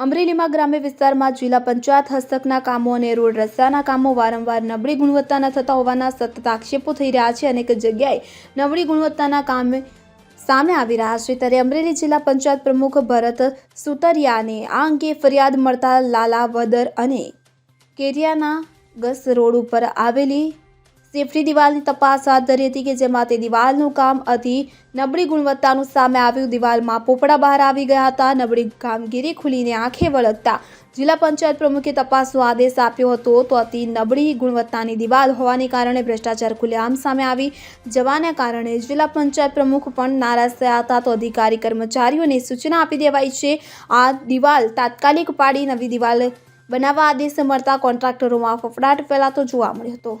અમરેલીમાં ગ્રામ્ય વિસ્તારમાં જિલ્લા પંચાયત હસ્તકના કામો અને રોડ રસ્તાના કામો વારંવાર નબળી ગુણવત્તાના થતા હોવાના સતત આક્ષેપો થઈ રહ્યા છે અનેક જગ્યાએ નબળી ગુણવત્તાના કામે સામે આવી રહ્યા છે. ત્યારે અમરેલી જિલ્લા પંચાયત પ્રમુખ ભરત સુતરિયાને આ અંગે ફરિયાદ મળતા લાલાવદર અને કેરિયાના ગસ રોડ ઉપર આવેલી સેફ્ટી દિવાલની તપાસ હાથ ધરી હતી કે જેમાં તે દિવાલનું કામ અતિ નબળી ગુણવત્તાનું સામે આવ્યું. દિવાલમાં પોપડા બહાર આવી ગયા હતા. નબળી કામગીરી ખુલીને આંખે વળગતા જિલ્લા પંચાયત પ્રમુખે તપાસનો આદેશ આપ્યો હતો. તો અતિ નબળી ગુણવત્તાની દિવાલ હોવાને કારણે ભ્રષ્ટાચાર ખુલ્લેઆમ સામે આવી. જવાના કારણે જિલ્લા પંચાયત પ્રમુખ પણ નારાજ થયા હતા. તો અધિકારી કર્મચારીઓને સૂચના આપી દેવાઈ છે. આ દિવાલ તાત્કાલિક પાડી નવી દિવાલ બનાવવા આદેશ મળતા કોન્ટ્રાક્ટરોમાં ફફડાટ ફેલાતો જોવા મળ્યો હતો.